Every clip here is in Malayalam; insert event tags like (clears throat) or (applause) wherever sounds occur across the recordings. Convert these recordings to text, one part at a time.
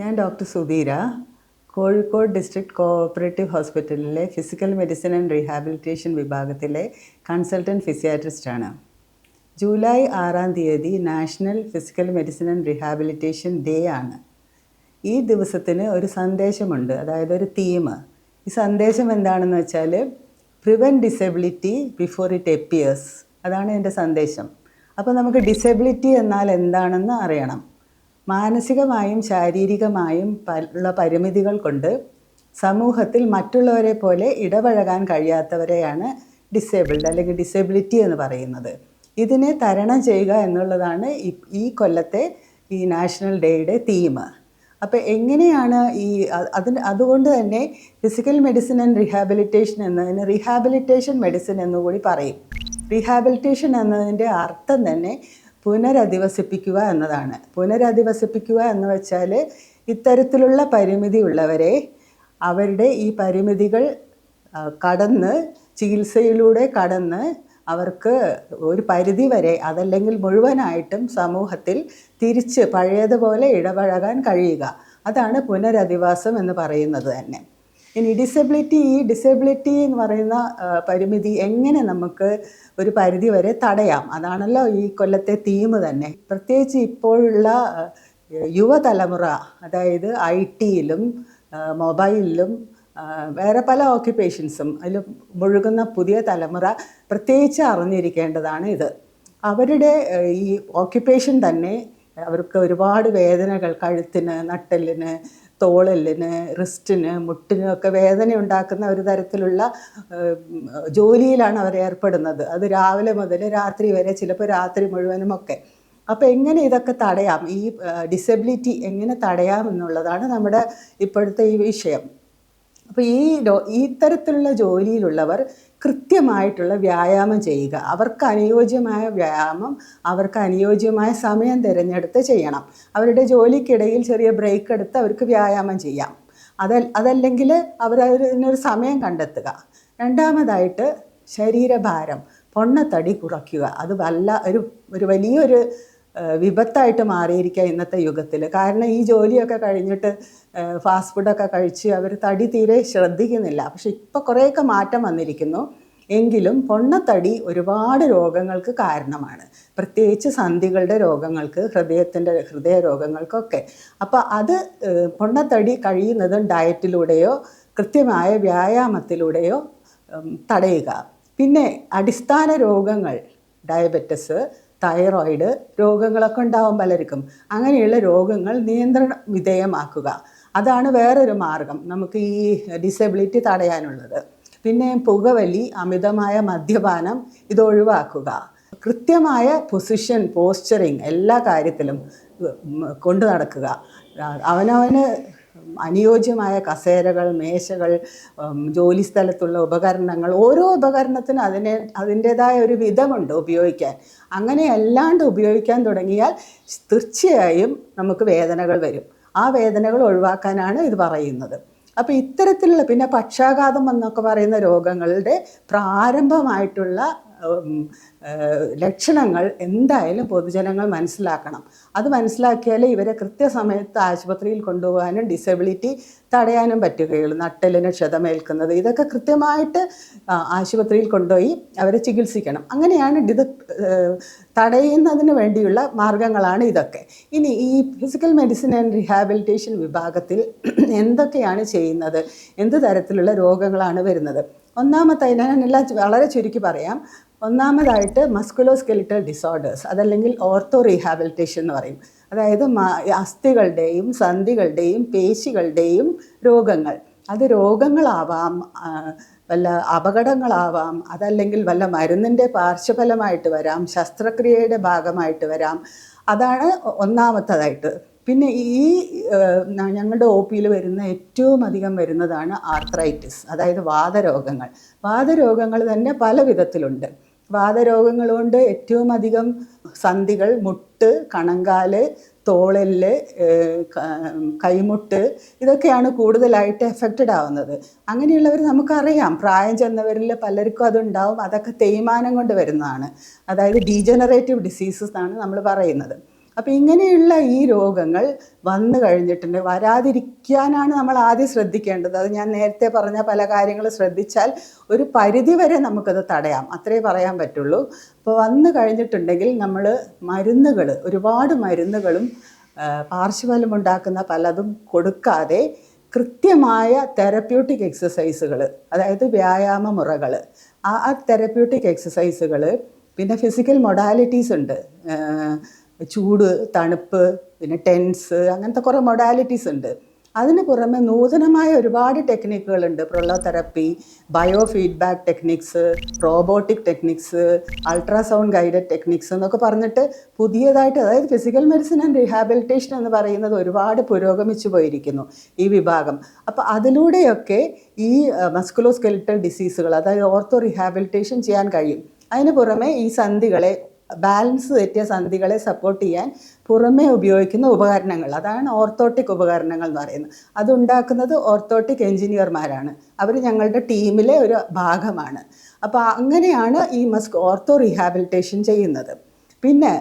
ഞാൻ doctor Sudheera Kozhikode district cooperative ഹോസ്പിറ്റലിലെ ഫിസിക്കൽ മെഡിസിൻ ആൻഡ് റീഹാബിലിറ്റേഷൻ വിഭാഗത്തിലെ കൺസൾട്ടന്റ് ഫിസിയാട്രിസ്റ്റാണ് ജൂലൈ ആറാം തീയതി national physical medicine and rehabilitation day ആണ്. ഈ ദിവസത്തിന് ഒരു സന്ദേശമുണ്ട് അതായത് ഒരു തീം. ഈ സന്ദേശം എന്താണെന്ന് വെച്ചാൽ prevent disability before it appears അതാണ് എന്റെ സന്ദേശം. അപ്പോൾ നമുക്ക് ഡിസബിലിറ്റി എന്നാൽ എന്താണെന്ന് അറിയണം. മാനസികമായും ശാരീരികമായും ഉള്ള പരിമിതികൾ കൊണ്ട് സമൂഹത്തിൽ മറ്റുള്ളവരെ പോലെ ഇടപഴകാൻ കഴിയാത്തവരെയാണ് ഡിസേബിൾഡ് അല്ലെങ്കിൽ ഡിസേബിലിറ്റി എന്ന് പറയുന്നത്. ഇതിനെ തരണം ചെയ്യുക എന്നുള്ളതാണ് ഈ കൊല്ലത്തെ ഈ നാഷണൽ ഡേയുടെ തീം അപ്പോൾ എങ്ങനെയാണ് ഈ അതിന് അതുകൊണ്ട് തന്നെ ഫിസിക്കൽ മെഡിസിൻ ആൻഡ് റീഹാബിലിറ്റേഷൻ എന്നതിന് റീഹാബിലിറ്റേഷൻ മെഡിസിൻ എന്നുകൂടി പറയും. റീഹാബിലിറ്റേഷൻ എന്നതിന്റെ അർത്ഥം തന്നെ പുനരധിവസിപ്പിക്കുക എന്നതാണ്. പുനരധിവസിപ്പിക്കുക എന്ന് വെച്ചാൽ ഇത്തരത്തിലുള്ള പരിമിതി ഉള്ളവരെ അവരുടെ ഈ പരിമിതികൾ കടന്ന് ചികിത്സയിലൂടെ കടന്ന് അവർക്ക് ഒരു പരിധി വരെ അതല്ലെങ്കിൽ മുഴുവനായിട്ടും സമൂഹത്തിൽ തിരിച്ച് പഴയതുപോലെ ഇടപഴകാൻ കഴിയുക. അതാണ് പുനരധിവാസം എന്ന് പറയുന്നത് തന്നെ. ഇനി ഡിസബിലിറ്റി ഈ ഡിസബിലിറ്റി എന്ന് പറയുന്ന പരിമിതി എങ്ങനെ നമുക്ക് ഒരു പരിധി വരെ തടയാം? അതാണല്ലോ ഈ കൊല്ലത്തെ തീം തന്നെ. പ്രത്യേകിച്ച് ഇപ്പോഴുള്ള യുവതലമുറ അതായത് ഐ ടിയിലും മൊബൈലിലും വേറെ പല ഓക്യുപ്പേഷൻസും അതിൽ മുഴുകുന്ന പുതിയ തലമുറ പ്രത്യേകിച്ച് അറിഞ്ഞിരിക്കേണ്ടതാണ് ഇത്. അവരുടെ ഈ ഓക്യുപ്പേഷൻ തന്നെ അവർക്ക് ഒരുപാട് വേദനകൾ കഴുത്തിന് നട്ടെല്ലിന് തോളെല്ലിന് റിസ്റ്റിന് മുട്ടിനൊക്കെ വേദന ഉണ്ടാക്കുന്ന ഒരു തരത്തിലുള്ള ജോലിയിലാണ് അവർ ഏർപ്പെടുന്നത്. അത് രാവിലെ മുതൽ രാത്രി വരെ ചിലപ്പോൾ രാത്രി മുഴുവനും ഒക്കെ. അപ്പോൾ എങ്ങനെ ഇതൊക്കെ തടയാം? ഈ ഡിസബിലിറ്റി എങ്ങനെ തടയാം എന്നുള്ളതാണ് നമ്മുടെ ഇപ്പോഴത്തെ ഈ വിഷയം. അപ്പോൾ ഈ ഇത്തരത്തിലുള്ള ജോലിയിലുള്ളവർ കൃത്യമായിട്ടുള്ള വ്യായാമം ചെയ്യുക. അവർക്ക് അനുയോജ്യമായ വ്യായാമം അവർക്ക് അനുയോജ്യമായ സമയം തിരഞ്ഞെടുത്ത് ചെയ്യണം. അവരുടെ ജോലിക്കിടയിൽ ചെറിയ ബ്രേക്ക് എടുത്ത് അവർക്ക് വ്യായാമം ചെയ്യാം. അത അതല്ലെങ്കിൽ അവർ അതിനൊരു സമയം കണ്ടെത്തുക. രണ്ടാമതായിട്ട് ശരീരഭാരം പൊണ്ണത്തടി കുറയ്ക്കുക. അത് വല്ല ഒരു ഒരു വലിയൊരു വിപത്തായിട്ട് മാറിയിരിക്കുക ഇന്നത്തെ യുഗത്തിൽ കാരണം ഈ ജോലിയൊക്കെ കഴിഞ്ഞിട്ട് ഫാസ്റ്റ് ഫുഡൊക്കെ കഴിച്ച് അവർ തടി തീരെ ശ്രദ്ധിക്കുന്നില്ല. പക്ഷെ ഇപ്പോൾ കുറേയൊക്കെ മാറ്റം വന്നിരിക്കുന്നു. എങ്കിലും പൊണ്ണത്തടി ഒരുപാട് രോഗങ്ങൾക്ക് കാരണമാണ്. പ്രത്യേകിച്ച് സന്ധികളുടെ രോഗങ്ങൾക്ക് ഹൃദയത്തിന്റെ ഹൃദയ രോഗങ്ങൾക്കൊക്കെ. അപ്പോൾ അത് പൊണ്ണത്തടി കഴിയുന്നതും ഡയറ്റിലൂടെയോ കൃത്യമായ വ്യായാമത്തിലൂടെയോ തടയുക. പിന്നെ അടിസ്ഥാന രോഗങ്ങൾ ഡയബറ്റസ് തൈറോയിഡ് രോഗങ്ങളൊക്കെ ഉണ്ടാവും പലർക്കും. അങ്ങനെയുള്ള രോഗങ്ങൾ നിയന്ത്രണ വിധേയമാക്കുക. അതാണ് വേറൊരു മാർഗം നമുക്ക് ഈ ഡിസബിലിറ്റി തടയാനുള്ളത്. പിന്നെ പുകവലി അമിതമായ മദ്യപാനം ഇത് ഒഴിവാക്കുക. കൃത്യമായ പൊസിഷൻ പോസ്ചറിങ് എല്ലാ കാര്യത്തിലും കൊണ്ടു നടക്കുക. അവനവന് അനുയോജ്യമായ കസേരകൾ മേശകൾ ജോലി സ്ഥലത്തുള്ള ഉപകരണങ്ങൾ ഓരോ ഉപകരണത്തിനും അതിനെ അതിന്റേതായ ഒരു വിധമുണ്ട് ഉപയോഗിക്കാൻ. അങ്ങനെ അല്ലാണ്ട് ഉപയോഗിക്കാൻ തുടങ്ങിയാൽ തീർച്ചയായും നമുക്ക് വേദനകൾ വരും. ആ വേദനകൾ ഒഴിവാക്കാനാണ് ഇത് പറയുന്നത്. അപ്പോൾ ഇത്തരത്തിലുള്ള പിന്നെ പക്ഷാഘാതം എന്നൊക്കെ പറയുന്ന രോഗങ്ങളുടെ പ്രാരംഭമായിട്ടുള്ള ലക്ഷണങ്ങൾ എന്തായാലും പൊതുജനങ്ങൾ മനസ്സിലാക്കണം. അത് മനസ്സിലാക്കിയാലേ ഇവരെ കൃത്യസമയത്ത് ആശുപത്രിയിൽ കൊണ്ടുപോകാനും ഡിസബിലിറ്റി തടയാനും പറ്റുകയുള്ളൂ. നട്ടലിന് ക്ഷതമേൽക്കുന്നത് ഇതൊക്കെ കൃത്യമായിട്ട് ആശുപത്രിയിൽ കൊണ്ടുപോയി അവരെ ചികിത്സിക്കണം. അങ്ങനെയാണ് ഇത് തടയുന്നതിന് വേണ്ടിയുള്ള മാർഗങ്ങളാണ് ഇതൊക്കെ. ഇനി ഈ ഫിസിക്കൽ മെഡിസിൻ ആൻഡ് റീഹാബിലിറ്റേഷൻ വിഭാഗത്തിൽ (clears throat) എന്തൊക്കെയാണ് ചെയ്യുന്നത്? എന്ത് തരത്തിലുള്ള രോഗങ്ങളാണ് വരുന്നത്? ഒന്നാമത്തെ ഞാൻ എല്ലാം വളരെ ചുരുക്കി പറയാം. ഒന്നാമതായിട്ട് മസ്കുലോ സ്കെലിറ്റൽ ഡിസോർഡേഴ്സ് അതല്ലെങ്കിൽ ഓർത്തോ റീഹാബിലിറ്റേഷൻ എന്ന് പറയും. അതായത് അസ്ഥികളുടെയും സന്ധികളുടെയും പേശികളുടെയും രോഗങ്ങൾ. അത് രോഗങ്ങളാവാം വല്ല അപകടങ്ങളാവാം അതല്ലെങ്കിൽ വല്ല മരുന്നിന്റെ പാർശ്വഫലമായിട്ട് വരാം ശസ്ത്രക്രിയയുടെ ഭാഗമായിട്ട് വരാം. അതാണ് ഒന്നാമത്തതായിട്ട് പിന്നെ ഈ ഞങ്ങളുടെ ഒ പിയിൽ വരുന്ന ഏറ്റവും അധികം വരുന്നതാണ് ആർത്രൈറ്റിസ് അതായത് വാതരോഗങ്ങൾ. വാതരോഗങ്ങൾ തന്നെ പല വിധത്തിലുണ്ട്. വാതരോഗങ്ങൾ കൊണ്ട് ഏറ്റവും അധികം സന്ധികൾ മുട്ട് കണങ്കാൽ തോളൽ കൈമുട്ട് ഇതൊക്കെയാണ് കൂടുതലായിട്ട് എഫക്റ്റഡ് ആവുന്നത്. അങ്ങനെയുള്ളവർ നമുക്കറിയാം പ്രായം ചെന്നവരിൽ പലർക്കും അതുണ്ടാവും. അതൊക്കെ തേയ്മാനം കൊണ്ട് വരുന്നതാണ്. അതായത് ഡീജനറേറ്റീവ് ഡിസീസസ് എന്നാണ് നമ്മൾ പറയുന്നത്. അപ്പോൾ ഇങ്ങനെയുള്ള ഈ രോഗങ്ങൾ വന്നു കഴിഞ്ഞിട്ടുണ്ട്. വരാതിരിക്കാനാണ് നമ്മൾ ആദ്യം ശ്രദ്ധിക്കേണ്ടത്. അത് ഞാൻ നേരത്തെ പറഞ്ഞ പല കാര്യങ്ങൾ ശ്രദ്ധിച്ചാൽ ഒരു പരിധി വരെ നമുക്കത് തടയാം. അത്രേ പറയാൻ പറ്റുള്ളൂ. അപ്പോൾ വന്നു കഴിഞ്ഞിട്ടുണ്ടെങ്കിൽ നമ്മൾ മരുന്നുകൾ ഒരുപാട് മരുന്നുകളും പാർശ്വഫലം ഉണ്ടാക്കുന്ന പലതും കൊടുക്കാതെ കൃത്യമായ തെറപ്യൂട്ടിക് എക്സസൈസുകൾ അതായത് വ്യായാമ മുറകൾ ആ തെറപ്യൂട്ടിക് എക്സസൈസുകൾ പിന്നെ ഫിസിക്കൽ മൊഡാലിറ്റീസ് ഉണ്ട്. ചൂട് തണുപ്പ് പിന്നെ ടെൻസ് അങ്ങനത്തെ കുറേ മൊഡാലിറ്റീസ് ഉണ്ട്. അതിന് പുറമെ നൂതനമായ ഒരുപാട് ടെക്നിക്കുകളുണ്ട് prolotherapy bio feedback techniques robotic techniques ultrasound guided techniques എന്നൊക്കെ പറഞ്ഞിട്ട് പുതിയതായിട്ട് അതായത് ഫിസിക്കൽ മെഡിസിൻ ആൻഡ് റീഹാബിലിറ്റേഷൻ എന്ന് പറയുന്നത് ഒരുപാട് പുരോഗമിച്ചു പോയിരിക്കുന്നു ഈ വിഭാഗം. അപ്പോൾ അതിലൂടെയൊക്കെ ഈ മസ്കുലോസ്കെലിറ്റൽ ഡിസീസുകൾ അതായത് ഓർത്തോ റീഹാബിലിറ്റേഷൻ ചെയ്യാൻ കഴിയും. അതിന് പുറമെ ഈ സന്ധികളെ ബാലൻസ് തെറ്റിയ സന്ധികളെ സപ്പോർട്ട് ചെയ്യാൻ പുറമേ ഉപയോഗിക്കുന്ന ഉപകരണങ്ങൾ. അതാണ് ഓർത്തോട്ടിക് ഉപകരണങ്ങൾ എന്ന് പറയുന്നത്. അതുണ്ടാക്കുന്നത് ഓർത്തോട്ടിക് എഞ്ചിനീയർമാരാണ് അവർ ഞങ്ങളുടെ ടീമിലെ ഒരു ഭാഗമാണ്. അപ്പോൾ അങ്ങനെയാണ് ഈ മസ്ക് ഓർത്തോ റീഹാബിലിറ്റേഷൻ ചെയ്യുന്നത്. പിന്നെ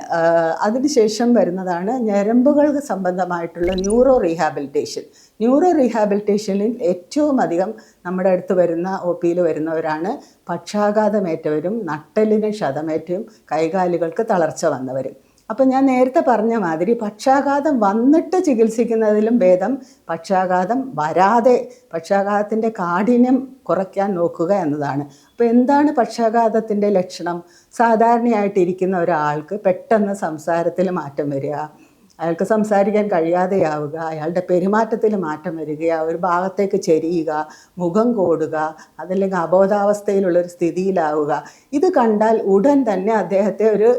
അതിനുശേഷം വരുന്നതാണ് ഞരമ്പുകൾ സംബന്ധമായിട്ടുള്ള ന്യൂറോ റീഹാബിലിറ്റേഷൻ. ന്യൂറോ റീഹാബിലിറ്റേഷനിൽ ഏറ്റവും അധികം നമ്മുടെ അടുത്ത് വരുന്ന ഒ പിയിൽ വരുന്നവരാണ് പക്ഷാഘാതമേറ്റവരും നട്ടലിന് ക്ഷതമേറ്റവും കൈകാലുകൾക്ക് തളർച്ച വന്നവരും. അപ്പം ഞാൻ നേരത്തെ പറഞ്ഞ മാതിരി പക്ഷാഘാതം വന്നിട്ട് ചികിത്സിക്കുന്നതിലും ഭേദം പക്ഷാഘാതം വരാതെ പക്ഷാഘാതത്തിന്റെ കാഠിന്യം കുറയ്ക്കാൻ നോക്കുക എന്നതാണ്. അപ്പോൾ എന്താണ് പക്ഷാഘാതത്തിന്റെ ലക്ഷണം? സാധാരണയായിട്ടിരിക്കുന്ന ഒരാൾക്ക് പെട്ടെന്ന് സംസാരത്തിൽ മാറ്റം വരിക അയാൾക്ക് സംസാരിക്കാൻ കഴിയാതെയാവുക അയാളുടെ പെരുമാറ്റത്തിൽ മാറ്റം വരിക ഒരു ഭാഗത്തേക്ക് ചെരിയുക മുഖം കോടുക അതല്ലെങ്കിൽ അബോധാവസ്ഥയിലുള്ളൊരു സ്ഥിതിയിലാവുക ഇത് കണ്ടാൽ ഉടൻ തന്നെ അദ്ദേഹത്തെ ഒരു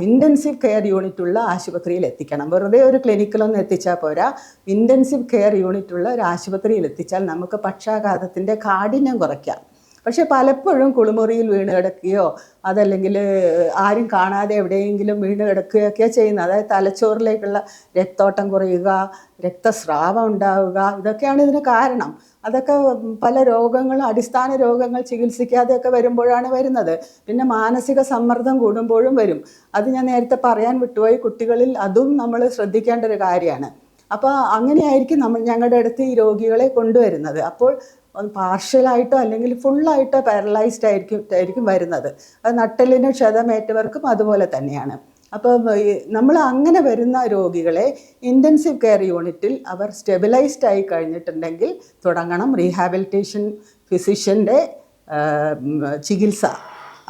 ഇന്റൻസീവ് കെയർ യൂണിറ്റുള്ള ആശുപത്രിയിൽ എത്തിക്കണം. വെറുതെ ഒരു ക്ലിനിക്കിലൊന്നും എത്തിച്ചാൽ പോരാ. ഇന്റൻസീവ് കെയർ യൂണിറ്റുള്ള ഒരു ആശുപത്രിയിൽ എത്തിച്ചാൽ നമുക്ക് പക്ഷാഘാതത്തിന്റെ കാഠിന്യം കുറയ്ക്കാം. പക്ഷെ പലപ്പോഴും കുളിമുറിയിൽ വീണ് കിടക്കുകയോ അതല്ലെങ്കിൽ ആരും കാണാതെ എവിടെയെങ്കിലും വീണ് കിടക്കുകയൊക്കെ ചെയ്യുന്നത് അതായത് തലച്ചോറിലേക്കുള്ള രക്തോട്ടം കുറയുക രക്തസ്രാവം ഉണ്ടാവുക ഇതൊക്കെയാണ് ഇതിന് കാരണം. അതൊക്കെ പല രോഗങ്ങളും അടിസ്ഥാന രോഗങ്ങൾ ചികിത്സിക്കാതെയൊക്കെ വരുമ്പോഴാണ് വരുന്നത്. പിന്നെ മാനസിക സമ്മർദ്ദം കൂടുമ്പോഴും വരും. അത് ഞാൻ നേരത്തെ പറയാൻ വിട്ടുപോയി. കുട്ടികളിൽ അതും നമ്മൾ ശ്രദ്ധിക്കേണ്ട ഒരു കാര്യമാണ്. അപ്പോൾ അങ്ങനെയായിരിക്കും നമ്മൾ ഞങ്ങളുടെ അടുത്ത് ഈ രോഗികളെ കൊണ്ടുവരുന്നത്. അപ്പോൾ പാർഷ്യലായിട്ടോ അല്ലെങ്കിൽ ഫുള്ളായിട്ടോ പാരലൈസ്ഡ് ആയിരിക്കും ആയിരിക്കും വരുന്നത്. അത് നട്ടലിന് ക്ഷതമേറ്റവർക്കും അതുപോലെ തന്നെയാണ്. അപ്പോൾ നമ്മൾ അങ്ങനെ വരുന്ന രോഗികളെ ഇന്റൻസീവ് കെയർ യൂണിറ്റിൽ അവർ സ്റ്റെബിലൈസ്ഡ് ആയി കഴിഞ്ഞിട്ടുണ്ടെങ്കിൽ തുടങ്ങണം റീഹാബിലിറ്റേഷൻ ഫിസിഷ്യന്റെ ചികിത്സ.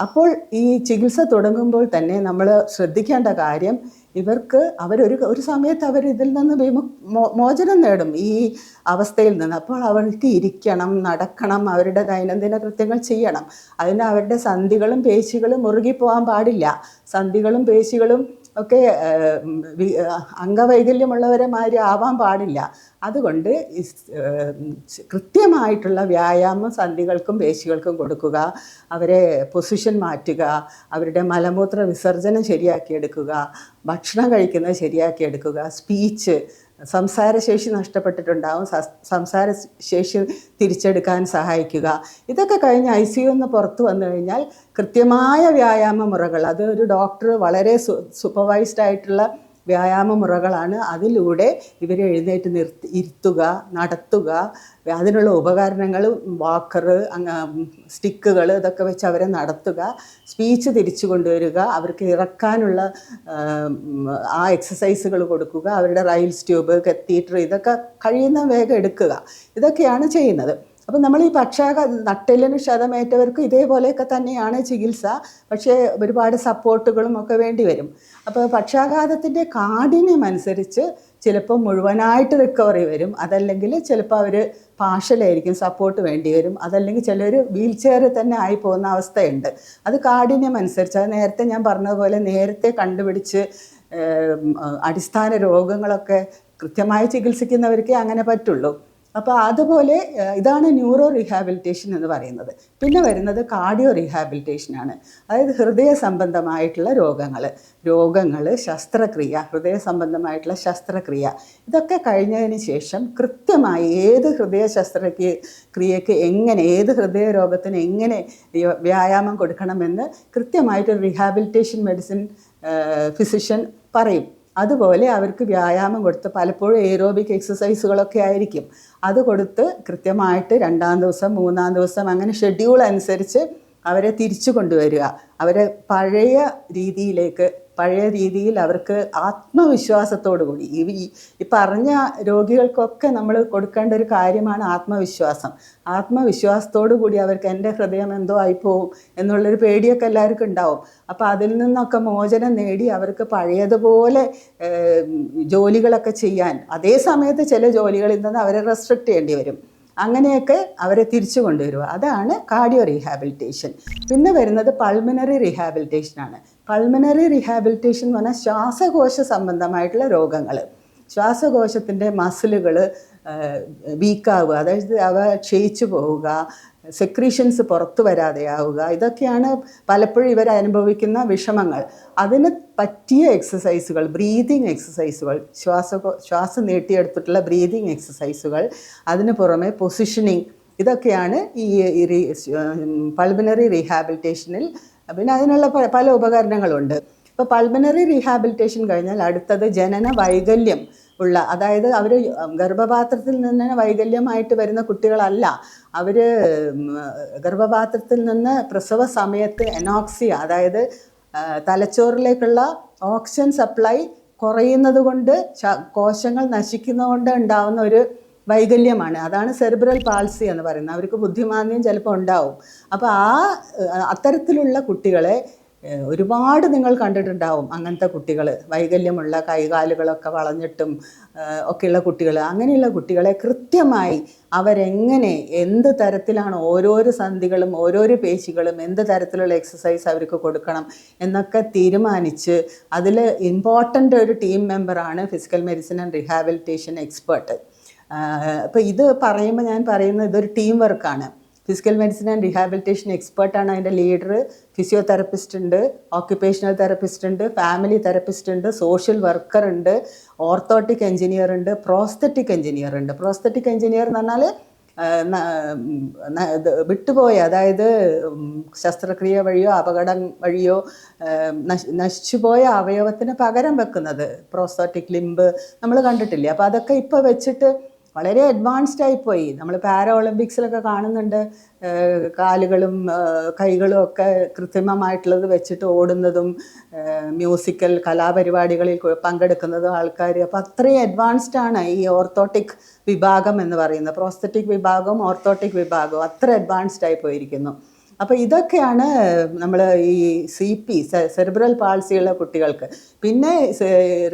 അപ്പോൾ ഈ ചികിത്സ തുടങ്ങുമ്പോൾ തന്നെ നമ്മൾ ശ്രദ്ധിക്കേണ്ട കാര്യം ഇവർക്ക് അവരൊരു ഒരു സമയത്ത് അവർ ഇതിൽ നിന്ന് വിമു മോചനം നേടും ഈ അവസ്ഥയിൽ നിന്ന്. അപ്പോൾ അവർക്ക് ഇരിക്കണം നടക്കണം അവരുടെ ദൈനംദിന കൃത്യങ്ങൾ ചെയ്യണം. അതിന് അവരുടെ സന്ധികളും പേശികളും മുറുകിപ്പോകാൻ പാടില്ല. സന്ധികളും പേശികളും ഒക്കെ അംഗവൈകല്യമുള്ളവരെ മാതിരി ആവാൻ പാടില്ല. അതുകൊണ്ട് കൃത്യമായിട്ടുള്ള വ്യായാമം സന്ധികൾക്കും പേശികൾക്കും കൊടുക്കുക അവരെ പൊസിഷൻ മാറ്റുക അവരുടെ മലമൂത്ര വിസർജനം ശരിയാക്കിയെടുക്കുക ഭക്ഷണം കഴിക്കുന്നത് ശരിയാക്കിയെടുക്കുക സ്പീച്ച് സംസാരശേഷി നഷ്ടപ്പെട്ടിട്ടുണ്ടാവും. സംസാരശേഷി തിരിച്ചെടുക്കാൻ സഹായിക്കുക. ഇതൊക്കെ കഴിഞ്ഞ് ഐ സി യുന്ന് പുറത്ത് വന്നു കഴിഞ്ഞാൽ കൃത്യമായ വ്യായാമ മുറകൾ അത് ഒരു ഡോക്ടർ വളരെ സൂപ്പർവൈസ്ഡ് ആയിട്ടുള്ള വ്യായാമ മുറകളാണ് അതിലൂടെ ഇവരെ എഴുന്നേറ്റ് നിർത്തി ഇരുത്തുക നടത്തുക. അതിനുള്ള ഉപകരണങ്ങൾ വാക്കർ സ്റ്റിക്കുകൾ ഇതൊക്കെ വെച്ച് അവരെ നടത്തുക. സ്പീച്ച് തിരിച്ചു കൊണ്ടുവരിക അവർക്ക് ഇറക്കാനുള്ള ആ എക്സസൈസുകൾ കൊടുക്കുക അവരുടെ റൈൽസ് ട്യൂബ് കത്തീറ്റർ ഇതൊക്കെ കഴിയുന്ന വേഗം എടുക്കുക. ഇതൊക്കെയാണ് ചെയ്യുന്നത്. അപ്പം നമ്മൾ ഈ പക്ഷാഘ നട്ടെല്ലിന് ക്ഷതമേറ്റവർക്ക് ഇതേപോലെയൊക്കെ തന്നെയാണ് ചികിത്സ. പക്ഷേ ഒരുപാട് സപ്പോർട്ടുകളും ഒക്കെ വേണ്ടി വരും. അപ്പോൾ പക്ഷാഘാതത്തിന്റെ കാഠിന്യം അനുസരിച്ച് ചിലപ്പോൾ മുഴുവനായിട്ട് റിക്കവറി വരും. അതല്ലെങ്കിൽ ചിലപ്പോൾ അവർ പാഷലായിരിക്കും സപ്പോർട്ട് വേണ്ടി വരും. അതല്ലെങ്കിൽ ചിലർ വീൽ ചെയറിൽ തന്നെ ആയി പോകുന്ന അവസ്ഥയുണ്ട്. അത് കാഠിന്യം അനുസരിച്ച് അത് നേരത്തെ ഞാൻ പറഞ്ഞതുപോലെ നേരത്തെ കണ്ടുപിടിച്ച് അടിസ്ഥാന രോഗങ്ങളൊക്കെ കൃത്യമായി ചികിത്സിക്കുന്നവർക്കേ അങ്ങനെ പറ്റുള്ളൂ. അപ്പോൾ അതുപോലെ ഇതാണ് ന്യൂറോ റീഹാബിലിറ്റേഷൻ എന്ന് പറയുന്നത്. പിന്നെ വരുന്നത് കാർഡിയോ റീഹാബിലിറ്റേഷനാണ് അതായത് ഹൃദയ സംബന്ധമായിട്ടുള്ള രോഗങ്ങൾ രോഗങ്ങൾ ശസ്ത്രക്രിയ ഹൃദയ സംബന്ധമായിട്ടുള്ള ശസ്ത്രക്രിയ. ഇതൊക്കെ കഴിഞ്ഞതിന് ശേഷം കൃത്യമായി ഏത് ഹൃദയ ശസ്ത്രക്രിയ ക്രിയക്ക് എങ്ങനെ ഏത് ഹൃദയ രോഗത്തിന് എങ്ങനെ വ്യായാമം കൊടുക്കണമെന്ന് കൃത്യമായിട്ട് റീഹാബിലിറ്റേഷൻ മെഡിസിൻ ഫിസിഷ്യൻ പറയും. അതുപോലെ അവർക്ക് വ്യായാമം കൊടുത്ത് പലപ്പോഴും എയറോബിക് എക്സസൈസുകളൊക്കെ ആയിരിക്കും. അത് കൊടുത്ത് കൃത്യമായിട്ട് രണ്ടാം ദിവസം മൂന്നാം ദിവസം അങ്ങനെ ഷെഡ്യൂൾ അനുസരിച്ച് അവരെ തിരിച്ചു കൊണ്ടുവരിക. അവരെ പഴയ രീതിയിലേക്ക് പഴയ രീതിയിൽ അവർക്ക് ആത്മവിശ്വാസത്തോടു കൂടി. ഈ ഈ- പറഞ്ഞ രോഗികൾക്കൊക്കെ നമ്മൾ കൊടുക്കേണ്ട ഒരു കാര്യമാണ് ആത്മവിശ്വാസം. ആത്മവിശ്വാസത്തോടു കൂടി അവർക്ക് എന്റെ ഹൃദയം എന്തോ ആയിപ്പോവും എന്നുള്ളൊരു പേടിയൊക്കെ എല്ലാവർക്കും ഉണ്ടാവും. അപ്പോൾ അതിൽ നിന്നൊക്കെ മോചനം നേടി അവർക്ക് പഴയതുപോലെ ജോലികളൊക്കെ ചെയ്യാൻ. അതേ സമയത്ത് ചില ജോലികളിൽ നിന്ന് അവരെ റെസ്ട്രിക്റ്റ് ചെയ്യേണ്ടി വരും. അങ്ങനെയൊക്കെ അവരെ തിരിച്ചു കൊണ്ടുവരിക. അതാണ് കാർഡിയോ റീഹാബിലിറ്റേഷൻ പിന്നെ വരുന്നത് പൾമിനറി റീഹാബിലിറ്റേഷനാണ് പൾമിനറി റീഹാബിലിറ്റേഷൻ എന്ന് പറഞ്ഞാൽ ശ്വാസകോശ സംബന്ധമായിട്ടുള്ള രോഗങ്ങൾ ശ്വാസകോശത്തിന്റെ മസിലുകൾ വീക്കാവുക അതായത് അവ ക്ഷയിച്ചു പോവുക സെക്രീഷൻസ് പുറത്തു വരാതെയാവുക ഇതൊക്കെയാണ് പലപ്പോഴും ഇവർ അനുഭവിക്കുന്ന വിഷമങ്ങൾ. അതിന് പറ്റിയ എക്സസൈസുകൾ ബ്രീതിങ് എക്സസൈസുകൾ ശ്വാസകോ ശ്വാസം നീട്ടിയെടുത്തിട്ടുള്ള ബ്രീതിങ് എക്സസൈസുകൾ അതിന് പുറമെ പൊസിഷനിങ് ഇതൊക്കെയാണ് ഈ പൾബിനറി റീഹാബിലിറ്റേഷനിൽ പിന്നെ അതിനുള്ള പല ഉപകരണങ്ങളുണ്ട്. ഇപ്പോൾ പൾമനറി റീഹാബിലിറ്റേഷൻ കഴിഞ്ഞാൽ അടുത്തത് ജനന വൈകല്യം ഉള്ള അതായത് അവർ ഗർഭപാത്രത്തിൽ നിന്ന് വൈകല്യമായിട്ട് വരുന്ന കുട്ടികളല്ല. അവർ ഗർഭപാത്രത്തിൽ നിന്ന് പ്രസവ സമയത്ത് എനോക്സിയ അതായത് തലച്ചോറിലേക്കുള്ള ഓക്സിജൻ സപ്ലൈ കുറയുന്നത് കൊണ്ട് കോശങ്ങൾ നശിക്കുന്നതുകൊണ്ട് ഉണ്ടാവുന്ന ഒരു വൈകല്യമാണ്. അതാണ് സെറിബ്രൽ പാൾസി എന്ന് പറയുന്നത്. അവർക്ക് ബുദ്ധിമാന്ദ്യം ചിലപ്പോൾ ഉണ്ടാവും. അപ്പോൾ ആ അത്തരത്തിലുള്ള കുട്ടികളെ ഒരുപാട് നിങ്ങൾ കണ്ടിട്ടുണ്ടാവും അങ്ങനത്തെ കുട്ടികൾ വൈകല്യമുള്ള കൈകാലുകളൊക്കെ വളഞ്ഞിട്ടും ഒക്കെയുള്ള കുട്ടികൾ അങ്ങനെയുള്ള കുട്ടികളെ കൃത്യമായി അവരെങ്ങനെ എന്ത് തരത്തിലാണ് ഓരോരോ സന്ധികളും ഓരോരോ പേശികളും എന്ത് തരത്തിലുള്ള എക്സസൈസ് അവർക്ക് കൊടുക്കണം എന്നൊക്കെ തീരുമാനിച്ച് അതിൽ ഇമ്പോർട്ടന്റ് ഒരു ടീം മെമ്പറാണ് physical medicine and rehabilitation expert അപ്പോൾ ഇത് പറയുമ്പോൾ ഞാൻ പറയുന്നത് ഇതൊരു ടീം വർക്കാണ് ഫിസിക്കൽ മെഡിസിൻ ആൻഡ് റീഹാബിലിറ്റേഷൻ എക്സ്പേർട്ടാണ് അതിന്റെ ലീഡർ ഫിസിയോതെറപ്പിസ്റ്റ് ഉണ്ട് ഓക്യുപ്പേഷണൽ തെറപ്പിസ്റ്റ് ഉണ്ട് ഫാമിലി തെറപ്പിസ്റ്റ് ഉണ്ട് സോഷ്യൽ വർക്കർ ഉണ്ട് ഓർത്തോട്ടിക് എഞ്ചിനീയർ ഉണ്ട് പ്രോസ്തറ്റിക് എഞ്ചിനീയർ ഉണ്ട്. പ്രോസ്തറ്റിക് എഞ്ചിനീയർ എന്ന് പറഞ്ഞാൽ വിട്ടുപോയ അതായത് ശസ്ത്രക്രിയ വഴിയോ അപകടം വഴിയോ നശിച്ചുപോയ അവയവത്തിന് പകരം വെക്കുന്നത്. പ്രോസ്തോട്ടിക് ലിംബ് നമ്മൾ കണ്ടിട്ടില്ലേ? അപ്പോൾ അതൊക്കെ ഇപ്പോൾ വെച്ചിട്ട് വളരെ അഡ്വാൻസ്ഡ് ആയിപ്പോയി. നമ്മൾ പാര ഒളിമ്പിക്സിലൊക്കെ കാണുന്നുണ്ട് കാലുകളും കൈകളും ഒക്കെ കൃത്രിമമായിട്ടുള്ളത് വെച്ചിട്ട് ഓടുന്നതും മ്യൂസിക്കൽ കലാപരിപാടികളിൽ പങ്കെടുക്കുന്നതും ആൾക്കാർ അപ്പോൾ അത്രയും അഡ്വാൻസ്ഡ് ആണ് ഈ ഓർത്തോട്ടിക് വിഭാഗം എന്ന് പറയുന്നത്. പ്രോസ്തറ്റിക് വിഭാഗവും ഓർത്തോട്ടിക് വിഭാഗവും അത്ര അഡ്വാൻസ്ഡ് ആയി പോയിരിക്കുന്നു അപ്പോൾ ഇതൊക്കെയാണ് നമ്മൾ ഈ സി പി സെറിബ്രൽ പാൾസിയുള്ള കുട്ടികൾക്ക്. പിന്നെ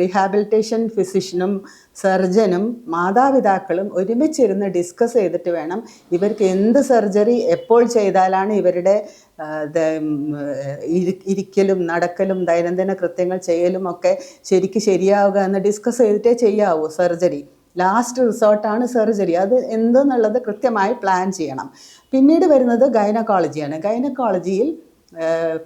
റീഹാബിലിറ്റേഷൻ ഫിസിഷ്യനും സർജനും മാതാപിതാക്കളും ഒരുമിച്ചിരുന്ന് ഡിസ്കസ് ചെയ്തിട്ട് വേണം ഇവർക്ക് എന്ത് സർജറി എപ്പോൾ ചെയ്താലാണ് ഇവരുടെ ഇരിക്കലും നടക്കലും ദൈനംദിന കൃത്യങ്ങൾ ചെയ്യലും ഒക്കെ ശരിക്ക് ശരിയാവുക എന്ന് ഡിസ്കസ് ചെയ്തിട്ടേ ചെയ്യാവൂ സർജറി ലാസ്റ്റ് റിസോർട്ടാണ് സർജറി. അത് എന്തെന്നുള്ളത് കൃത്യമായി പ്ലാൻ ചെയ്യണം. പിന്നീട് വരുന്നത് ഗൈനക്കോളജിയാണ്. ഗൈനക്കോളജിയിൽ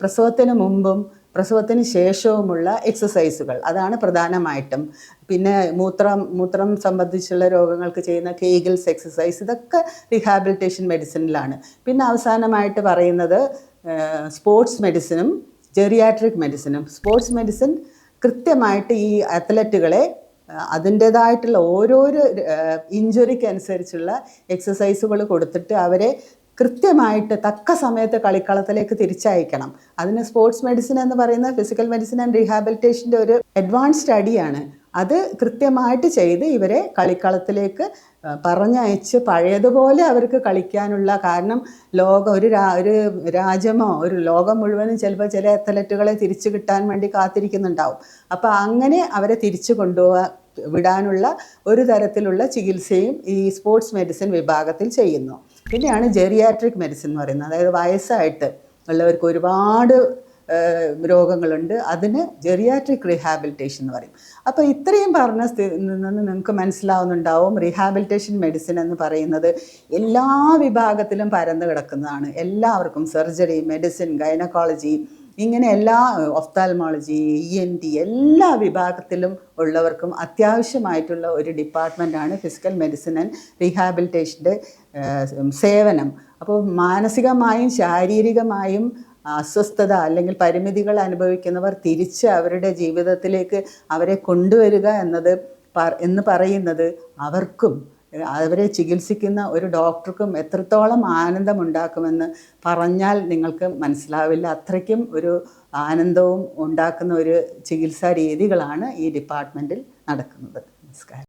പ്രസവത്തിന് മുമ്പും പ്രസവത്തിന് ശേഷവുമുള്ള എക്സസൈസുകൾ. അതാണ് പ്രധാനമായിട്ടും. പിന്നെ മൂത്രം മൂത്രം സംബന്ധിച്ചുള്ള രോഗങ്ങൾക്ക് ചെയ്യുന്ന കേഗിൾസ് എക്സസൈസ് ഇതൊക്കെ റീഹാബിലിറ്റേഷൻ മെഡിസിനിലാണ്. പിന്നെ അവസാനമായിട്ട് പറയുന്നത് സ്പോർട്സ് മെഡിസിനും ജെറിയാട്രിക് മെഡിസിനും. സ്പോർട്സ് മെഡിസിൻ കൃത്യമായിട്ട് ഈ അത്ലറ്റുകളെ അതിന്റേതായിട്ടുള്ള ഓരോരോ ഇഞ്ചുറിക്ക് അനുസരിച്ചുള്ള എക്സസൈസുകൾ കൊടുത്തിട്ട് അവരെ കൃത്യമായിട്ട് തക്ക സമയത്ത് കളിക്കളത്തിലേക്ക് തിരിച്ചയക്കണം. അതിന് സ്പോർട്സ് മെഡിസിൻ എന്ന് പറയുന്ന ഫിസിക്കൽ മെഡിസിൻ ആൻഡ് റീഹാബിലിറ്റേഷന്റെ ഒരു അഡ്വാൻസ് സ്റ്റഡിയാണ്. അത് കൃത്യമായിട്ട് ചെയ്ത് ഇവരെ കളിക്കളത്തിലേക്ക് പറഞ്ഞയച്ച് പഴയതുപോലെ അവർക്ക് കളിക്കാനുള്ള കാരണം ലോക ഒരു രാ ഒരു രാജ്യമോ ഒരു ലോകം മുഴുവനും ചിലപ്പോൾ ചില അത്ലറ്റുകളെ തിരിച്ചു കിട്ടാൻ വേണ്ടി കാത്തിരിക്കുന്നുണ്ടാവും. അപ്പോൾ അങ്ങനെ അവരെ തിരിച്ചു കൊണ്ടുപോകാൻ വിടാനുള്ള ഒരു തരത്തിലുള്ള ചികിത്സയും ഈ സ്പോർട്സ് മെഡിസിൻ വിഭാഗത്തിൽ ചെയ്യുന്നു. പിന്നെയാണ് ജെറിയാട്രിക് മെഡിസിൻ എന്ന് പറയുന്നത്. അതായത് വയസ്സായിട്ട് ഉള്ളവർക്ക് ഒരുപാട് രോഗങ്ങളുണ്ട്. അതിന് ജെറിയാട്രിക് റീഹാബിലിറ്റേഷൻ എന്ന് പറയും. അപ്പോൾ ഇത്രയും പറഞ്ഞ നിന്ന് നിങ്ങൾക്ക് മനസ്സിലാവുന്നുണ്ടാവും. റീഹാബിലിറ്റേഷൻ മെഡിസിൻ എന്ന് പറയുന്നത് എല്ലാ വിഭാഗത്തിലും പരന്നു കിടക്കുന്നതാണ്. എല്ലാവർക്കും സർജറി മെഡിസിൻ ഗൈനക്കോളജി ഇങ്ങനെ എല്ലാ ഒഫ്താൽമോളജി ഇ എൻ ടി എല്ലാ വിഭാഗത്തിലും ഉള്ളവർക്കും അത്യാവശ്യമായിട്ടുള്ള ഒരു ഡിപ്പാർട്ട്മെന്റാണ് ഫിസിക്കൽ മെഡിസിൻ ആൻഡ് റീഹാബിലിറ്റേഷന്റെ സേവനം. അപ്പോൾ മാനസികമായും ശാരീരികമായും അസ്വസ്ഥത അല്ലെങ്കിൽ പരിമിതികൾ അനുഭവിക്കുന്നവർ തിരിച്ച് അവരുടെ ജീവിതത്തിലേക്ക് അവരെ കൊണ്ടുവരിക എന്നത് എന്ന് പറയുന്നത് അവർക്കും അവരെ ചികിത്സിക്കുന്ന ഒരു ഡോക്ടർക്കും എത്രത്തോളം ആനന്ദമുണ്ടാക്കുമെന്ന് പറഞ്ഞാൽ നിങ്ങൾക്ക് മനസ്സിലാവില്ല. അത്രയ്ക്കും ഒരു ആനന്ദവും ഉണ്ടാക്കുന്ന ഒരു ചികിത്സാ രീതികളാണ് ഈ ഡിപ്പാർട്ട്മെന്റിൽ നടക്കുന്നത്. നമസ്കാരം.